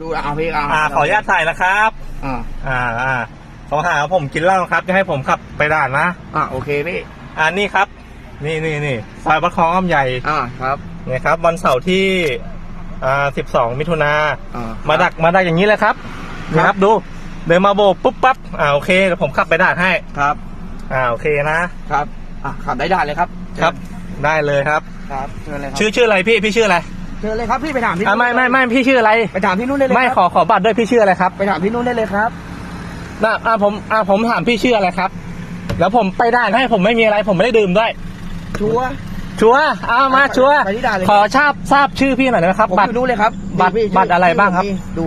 ดูเอาพี่เอาอ่าขออนุญาตถ่ายนะครับ อ่าอ่าอ่าเขาหาว่าผมกินเหล้าครับจะให้ผมขับไปด่านนะ อ่าโอเคพี่อ่านี่ครับ นี่นี่นี่ซอยประคองอ้อมใหญ่อ่าครับเนี่ยครับ วันเสาร์ที่อ่าสิบสองมิถุนาอ่ามาดักมาดักอย่างนี้เลยครับนี่ครับดูเดินมาโบกปุ๊บปั๊บอ่าโอเคเดี๋ยวผมขับไปด่านให้ ครับอ่าโอเคนะ ครับอ่าขับได้ด่านเลยครับครับ ได้เลยครับ ครับเชิญเลยครับชื่อชื่ออะไรพี่พี่ชื่ออะไร เชิญเลยครับพี่ไปถามพี่อ่านุ่นไม่ไม่ไม่พี่ชื่ออะไร ไปถามพี่นุ่นได้เลยไม่ครับขอขอบัตรด้วยพี่ชื่ออะไรครับไปถามพี่นุ่นได้เลยครับนะอ่าผมอ่าผมถามพี่ชื่ออะไรครับ แล้วผมไปด่านให้ผมไม่มีอะไร ผมไม่ได้ดื่มด้วย ชัวร์ ชัวร์เอามาชัวร์ไปที่ด่านเลย ขอทราบทราบชื่อพี่หน่อยได้ไหมครับ ผมบัตรอยู่นู้นเลยครับบัตรพี่บัตรอะไรบ้างครับ นี่ดู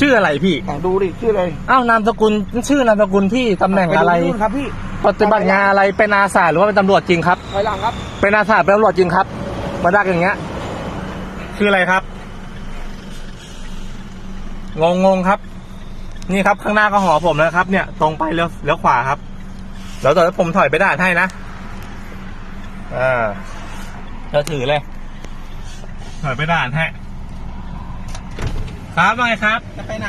ชื่ออะไรพี่ อ่าดูดิชื่ออะไรอ้าวนามสกุลชื่อนามสกุลพี่ตำแหน่งอะไร ปดูที่นู่นครับพี่ปฏิบัติงานอะไรเป็นอาสาหรือว่าเป็นตำรวจจริงครับ ถอยหลังครับเป็นอาสาเป็นตำรวจจริงครับ มาดักอย่างเงี้ย คืออะไรครับ งงงๆครับ นี่ครับข้างหน้าก็หอผมนะครับ เนี่ย ตรงไปเลี้ยวเลี้ยวขวาครับเดี๋ยวตอนนี้ผมถอยไปด่านให้นะอ่าจะถือเลย ถอยไปด่านให้ครับว่าไงครับ จะไปไหน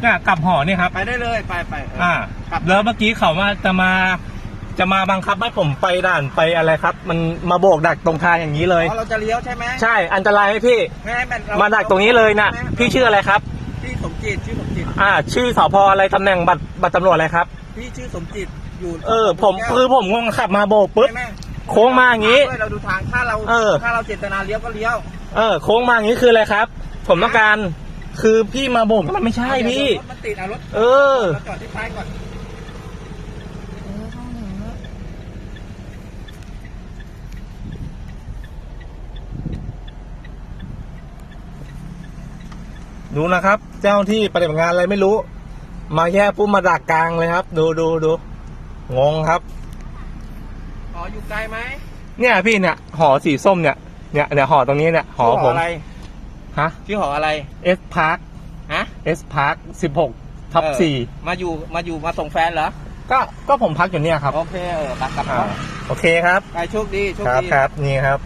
เนี่ยกลับหอนี่ครับ ไปได้เลยไปไปเอออ่าครับ แล้วเมื่อกี้เขามาจะมา จะมาบังคับให้ผมไปด่านไปอะไรครับ มันมาโบกดักตรงทางอย่างนี้เลย อ๋อเราจะเลี้ยวใช่ไหมใช่อันตรายไหมพี่ ไม่ให้มันเรมาดักตรงนี้เลยนะใช่ไหมพี่ชื่ออะไรครับ พี่สมจิตชื่อสมจิตอ่า ชื่อสพอะไรตำแหน่งบัตรบัตรตำรวจอะไรครับ พี่ชื่อสมจิตอยู่เออ ผมคือผมงงขับมาโบกปุ๊บ ใช่ไหมโค้งมาอย่างนี้ด้วยเราดูทางถ้าเราเออ ถ้าเราเจตนาเลี้ยวก็เลี้ยวเออโค้งมาอย่างนี้คืออะไรครับ ผมต้องการคือพี่มาโบกมันไม่ใช่พี่รถมันติดอะรถเออ เราจอดที่ท้ายก่อน ดูนะครับ เจ้าที่ปฏิบัติงานอะไรไม่รู้ มาแย่ปุ๊บมาดักกลางเลยครับ ดูดูดูงงครับอ๋ออยู่ไกลไหมเนี่ยพี่เนี่ยหอสีส้มเนี่ยเนี่ยเนี่ยหอตรงนี้เนี่ยหอชื่ผมอะไรฮะชื่อหออะไรเอสพาร์คฮะเอสพาร์คสิบหกทับเออสี่มาอยู่มาอยู่มาส่งแฟนเหรอก็ก็ผมพักอยู่เนี่ยครับ โอเคเออตักกลับอ่าโอเคครับไปโชคดีโชคครับดีครับนี่ครับ